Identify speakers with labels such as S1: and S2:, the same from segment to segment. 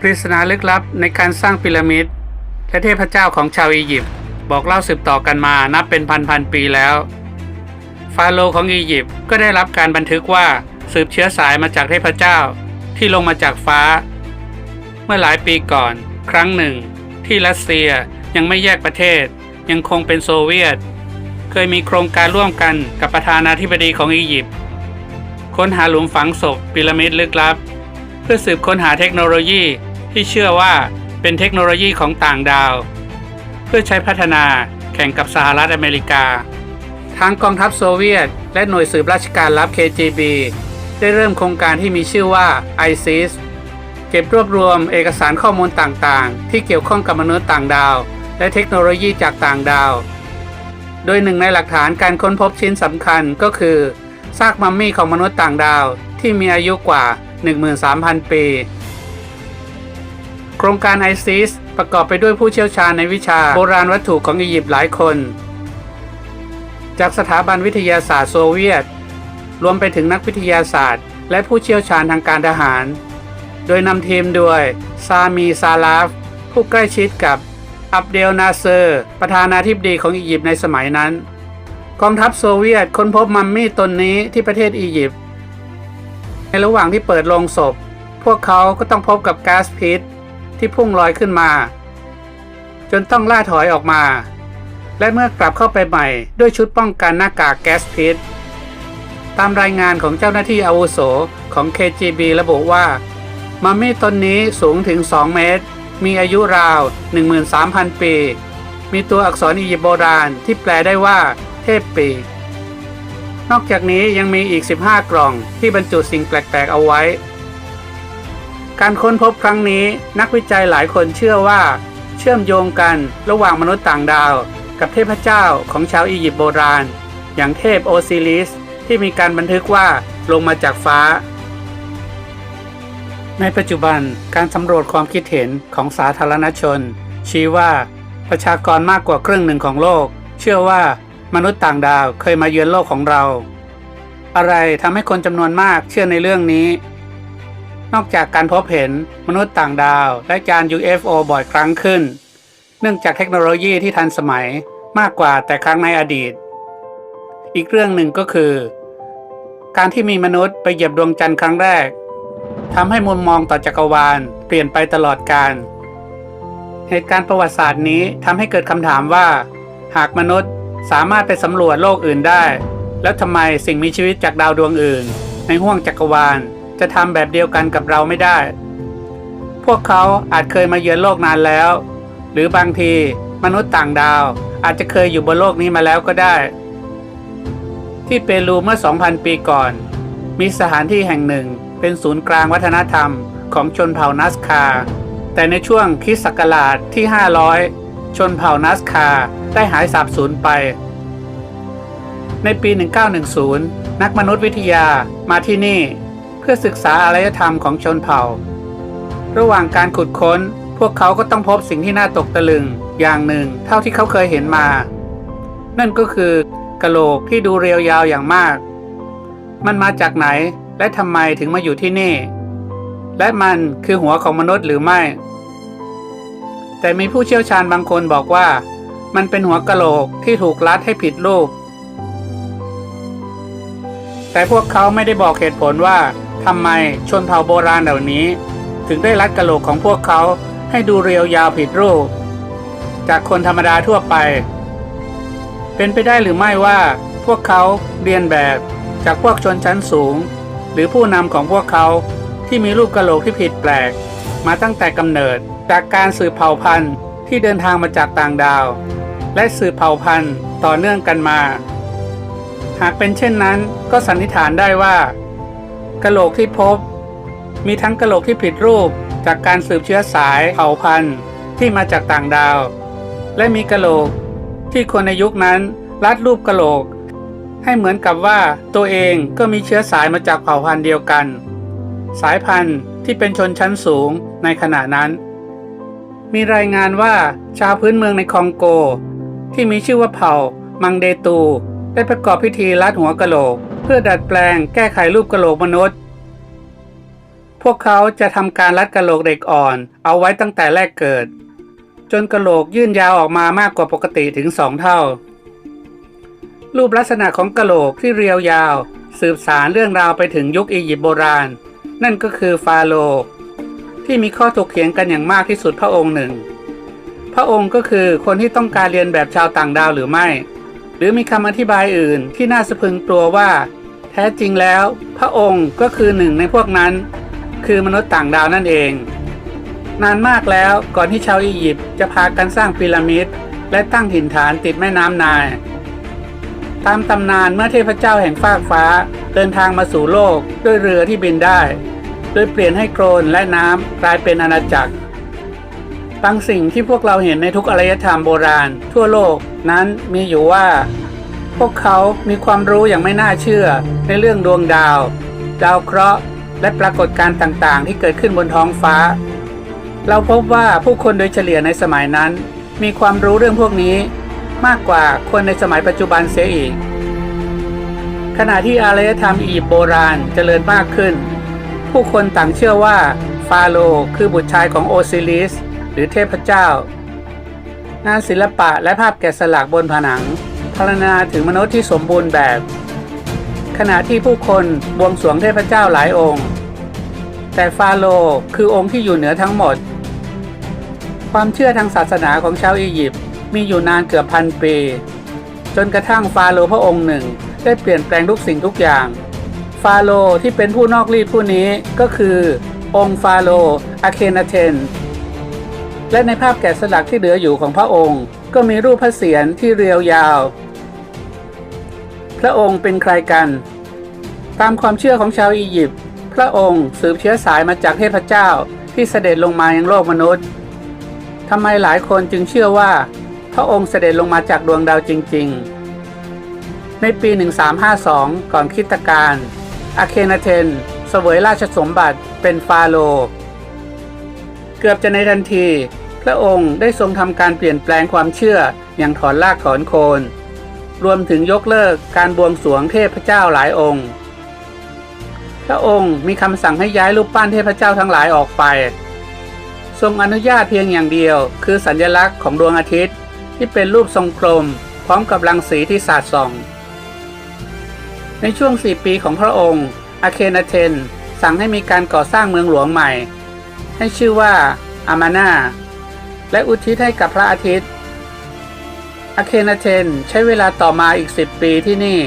S1: ปริศนาลึกลับในการสร้างพีระมิดและเทพเจ้าของชาวอียิปต์บอกเล่าสืบต่อกันมานับเป็นพันพันๆปีแล้ว ฟาโรห์ของอียิปต์ก็ได้รับการบันทึกว่าสืบเชื้อสายมาจากเทพเจ้าที่ลงมาจากฟ้า เมื่อหลายปีก่อน ครั้งหนึ่ง ที่รัสเซียยังไม่แยกประเทศ ยังคงเป็นโซเวียต เคยมีโครงการร่วมกันกับประธานาธิบดีของอียิปต์ค้นหาหลุมฝังศพพีระมิดลึกลับ เพื่อสืบค้นหาเทคโนโลยี ที่เชื่อว่าเป็นเทคโนโลยีของต่างดาว เพื่อใช้พัฒนาแข่งกับสหรัฐอเมริกาทางกองทัพโซเวียต และหน่วยสืบราชการลับ KGB ได้เริ่มโครงการที่มีชื่อว่า ISIS เก็บรวบรวมเอกสารข้อมูลต่างๆ ที่เกี่ยวข้องกับมนุษย์ต่างดาว และเทคโนโลยีจากต่างดาว โดยหนึ่งในหลักฐานการค้นพบชิ้นสำคัญก็คือซากมัมมี่ของมนุษย์ต่างดาวที่มีอายุกว่า 13,000 ปี โครงการ ISIS ประกอบไปด้วยผู้เชี่ยวชาญในวิชาโบราณวัตถุของอียิปต์หลายคน จากสถาบันวิทยาศาสตร์โซเวียต รวมไปถึงนักวิทยาศาสตร์ และผู้เชี่ยวชาญทางการทหาร โดยนำทีมโดยซามีซาลาฟ ผู้ใกล้ชิดกับอับเดลนาเซอร์ ประธานาธิบดีของอียิปต์ในสมัยนั้น กองทัพโซเวียตค้นพบมัมมี่ตนนี้ที่ประเทศอียิปต์ในระหว่างที่เปิดโลงศพ พวกเขาก็ต้องพบกับก๊าซพิษ ที่พุ่งลอยขึ้นมา จนต้องล่าถอยออกมา และเมื่อกลับเข้าไปใหม่ด้วยชุดป้องกันหน้ากากแก๊สพิษตามรายงานของเจ้าหน้าที่อาวุโสของ KGB ระบุว่า มัมมี่ตนนี้สูงถึง 2 เมตร มีอายุราว 13,000 ปี มีตัวอักษรอียิปต์โบราณที่แปลได้ว่า เทพปีกนอกจากนี้ยังมีอีก 15 กล่องที่บรรจุสิ่งแปลก ๆ เอาไว้ การค้นพบครั้งนี้นักวิจัยหลายคนเชื่อว่า เชื่อมโยงกันระหว่างมนุษย์ต่างดาว กับเทพเจ้าของชาวอียิปต์โบราณ อย่างเทพโอซิริส ที่มีการบันทึกว่าลงมาจากฟ้า ในปัจจุบันการสำรวจความคิดเห็นของสาธารณชน ชี้ว่าประชากรมากกว่าครึ่งหนึ่งของโลก เชื่อว่ามนุษย์ต่างดาวเคยมาเยือนโลกของเรา อะไรทำให้คนจำนวนมากเชื่อในเรื่องนี้ นอกจากการพบเห็นมนุษย์ต่างดาว และจาน UFO บ่อยครั้งขึ้น เนื่องจากเทคโนโลยีที่ทันสมัยมากกว่าแต่ครั้งในอดีต อีกเรื่องหนึ่งก็คือ การที่มีมนุษย์ไปเหยียบดวงจันทร์ครั้งแรกทำให้มุมมองต่อจักรวาลเปลี่ยนไปตลอดกาลเหตุการณ์ประวัติศาสตร์นี้ทำให้เกิดคำถามว่า หากมนุษย์สามารถไปสำรวจโลกอื่นได้ แล้วทำไมสิ่งมีชีวิตจากดาวดวงอื่น ในห้วงจักรวาล จะทำแบบเดียวกันกับเราไม่ได้ พวกเขาอาจเคยมาเยือนโลกนานแล้ว หรือบางทีมนุษย์ต่างดาว อาจจะเคยอยู่บนโลกนี้มาแล้วก็ได้ ที่เปรูเมื่อ 2,000 ปีก่อน มีสถานที่แห่งหนึ่งเป็นศูนย์กลางวัฒนธรรมของชนเผ่านัสคา แต่ในช่วงคริสต์ศักราชที่ 500 ชนเผ่านัสคาได้หายสาบสูญไป ในปี 1910 นักมนุษยวิทยามาที่นี่ พื่อศึกษาอารยธรรมของชนเผ่า ระหว่างการขุดค้น พวกเขาก็ต้องพบสิ่งที่น่าตกตะลึงอย่างหนึ่ง เท่าที่เขาเคยเห็นมา นั่นก็คือกะโหลกที่ดูเรียวยาวอย่างมาก มันมาจากไหนและทำไมถึงมาอยู่ที่นี่ และมันคือหัวของมนุษย์หรือไม่ แต่มีผู้เชี่ยวชาญบางคนบอกว่า มันเป็นหัวกะโหลกที่ถูกรัดให้ผิดรูป แต่พวกเขาไม่ได้บอกเหตุผลว่า ทำไมชนเผ่าโบราณเหล่านี้ ถึงได้รัดกะโหลกของพวกเขาให้ดูเรียวยาวผิดรูป จากคนธรรมดาทั่วไป เป็นไปได้หรือไม่ว่าพวกเขาเรียนแบบจากพวกชนชั้นสูง หรือผู้นำของพวกเขาที่มีรูปกะโหลกที่ผิดแปลก มาตั้งแต่กำเนิดจากการสืบเผ่าพันธุ์ที่เดินทางมาจากต่างดาว และสืบเผ่าพันธุ์ต่อเนื่องกันมา หากเป็นเช่นนั้นก็สันนิษฐานได้ว่า กะโหลกที่พบ มีทั้งกะโหลกที่ผิดรูปจากการสืบเชื้อสายเผ่าพันธุ์ที่มาจากต่างดาว และมีกะโหลกที่คนในยุคนั้นรัดรูปกะโหลก ให้เหมือนกับว่าตัวเองก็มีเชื้อสายมาจากเผ่าพันธุ์เดียวกัน สายพันธุ์ที่เป็นชนชั้นสูงในขณะนั้น มีรายงานว่าชาวพื้นเมืองในคองโก ที่มีชื่อว่าเผ่ามังเดตู ได้ประกอบพิธีรัดหัวกะโหลก เพื่อดัดแปลงแก้ไขรูปกะโหลกมนุษย์ พวกเขาจะทำการรัดกะโหลกเด็กอ่อน เอาไว้ตั้งแต่แรกเกิด จนกะโหลกยื่นยาวออกมามากกว่าปกติถึงสองเท่า รูปลักษณะของกะโหลกที่เรียวยาว สืบสารเรื่องราวไปถึงยุคอียิปต์โบราณ นั่นก็คือฟาโรห์ที่มีข้อถกเถียงกันอย่างมากที่สุดพระองค์หนึ่ง พระองค์ก็คือคนที่ต้องการเรียนแบบชาวต่างดาวหรือไม่ หรือมีคำอธิบายอื่นที่น่าสะพึงกลัวว่า แท้จริงแล้ว พระองค์ก็คือหนึ่งในพวกนั้น คือมนุษย์ต่างดาวนั่นเอง นานมากแล้วก่อนที่ชาวอียิปต์จะพากันสร้างพีระมิดและตั้งถิ่นฐานติดแม่น้ำนาย ตามตำนานเมื่อเทพเจ้าแห่งฟากฟ้าเดินทางมาสู่โลกด้วยเรือที่บินได้ โดยเปลี่ยนให้โคลนและน้ำกลายเป็นอาณาจักร บางสิ่งที่พวกเราเห็นในทุกอารยธรรมโบราณ ทั่วโลกนั้นมีอยู่ว่า พวกเขามีความรู้อย่างไม่น่าเชื่อในเรื่องดวงดาว ดาวเคราะห์ และปรากฏการณ์ต่างๆ ที่เกิดขึ้นบนท้องฟ้า เราพบว่าผู้คนโดยเฉลี่ยในสมัยนั้น มีความรู้เรื่องพวกนี้ มากกว่าคนในสมัยปัจจุบันเสียอีก ขณะที่อารยธรรมอียิปต์โบราณเจริญมากขึ้น ผู้คนต่างเชื่อว่าฟาโรห์คือบุตรชายของโอซิริส รือเทพเจ้า งานศิลปะและภาพแกะสลักบนผนังพรรณนาถึงมนุษย์ที่สมบูรณ์แบบ ขณะที่ผู้คนบวงสรวงเทพเจ้าหลายองค์ แต่ฟาโรห์คือองค์ที่อยู่เหนือทั้งหมด ความเชื่อทางศาสนาของชาวอียิปต์มีอยู่นานเกือบพันปี จนกระทั่งฟาโรห์พระองค์หนึ่งได้เปลี่ยนแปลงทุกสิ่งทุกอย่าง ฟาโรห์ที่เป็นผู้นอกรีดผู้นี้ก็คือ องค์ฟาโรห์อาเคนาเทน และในภาพแกะสลักที่เหลืออยู่ของพระองค์ ก็มีรูปพระเศียรที่เรียวยาว พระองค์เป็นใครกัน ตามความเชื่อของชาวอียิปต์พระองค์สืบเชื้อสายมาจากเทพเจ้าที่เสด็จลงมายังโลกมนุษย์ทำไมหลายคนจึงเชื่อว่า พระองค์เสด็จลงมาจากดวงดาวจริง ๆ ในปี 1352 ก่อนคริสตกาลอาเคนาเทนเสวยราชสมบัติเป็นฟาโรห์ เกือบจะในทันที พระองค์ได้ทรงทำการเปลี่ยนแปลงความเชื่ออย่างถอนรากถอนโคน รวมถึงยกเลิกการบวงสรวงเทพเจ้าหลายองค์ พระองค์มีคำสั่งให้ย้ายรูปปั้นเทพเจ้าทั้งหลายออกไป ทรงอนุญาตเพียงอย่างเดียว คือสัญลักษณ์ของดวงอาทิตย์ที่เป็นรูปทรงกลม พร้อมกับรังสีที่สาดส่อง ในช่วงสี่ปีของพระองค์อาเคนาเทนสั่งให้มีการก่อสร้างเมืองหลวงใหม่ ให้ชื่อว่าอามานาและอุทิศให้กับพระอาทิตย์อาเคนาเทนใช้เวลาต่อมาอีก 10 ปีที่นี่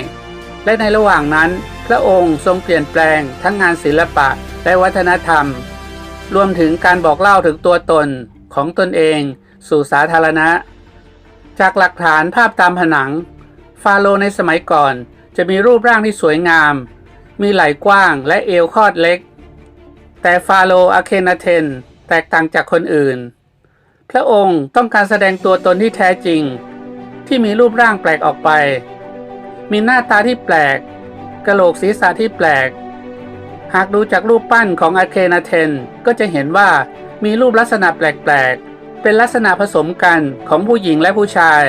S1: และในระหว่างนั้น พระองค์ทรงเปลี่ยนแปลงทั้งงานศิลปะและวัฒนธรรม รวมถึงการบอกเล่าถึงตัวตนของตนเองสู่สาธารณะ จากหลักฐานภาพตามผนัง ฟาโรในสมัยก่อนจะมีรูปร่างที่สวยงาม มีไหล่กว้างและเอวคอดเล็ก แต่ฟาโรห์อาเคนาเทนแตกต่างจากคนอื่น พระองค์ต้องการแสดงตัวตนที่แท้จริง ที่มีรูปร่างแปลกออกไป มีหน้าตาที่แปลกกระโหลกศีรษะที่แปลก หากดูจากรูปปั้นของอาเคนาเทนก็จะเห็นว่ามีรูปลักษณะแปลกๆ เป็นลักษณะผสมกันของผู้หญิงและผู้ชาย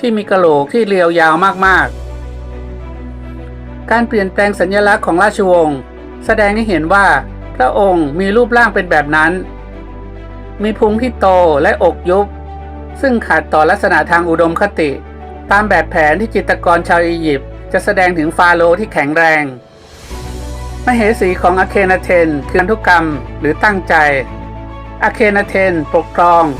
S1: ที่มีกระโหลกที่เรียวยาวมากๆ การเปลี่ยนแปลงสัญลักษณ์ของราชวงศ์แสดงให้เห็นว่า ระองค์มีรูปร่างเป็นแบบนั้น มีพุงที่โตและอกยุบ ซึ่งขัดต่อลักษณะทางอุดมคติ ตามแบบแผนที่จิตรกรชาวอียิปต์จะแสดงถึงฟาโรห์ที่แข็งแรง มเหสีของอาเคนาเทนคือพันธุกรรมหรือตั้งใจอาเคนาเทนปกครอง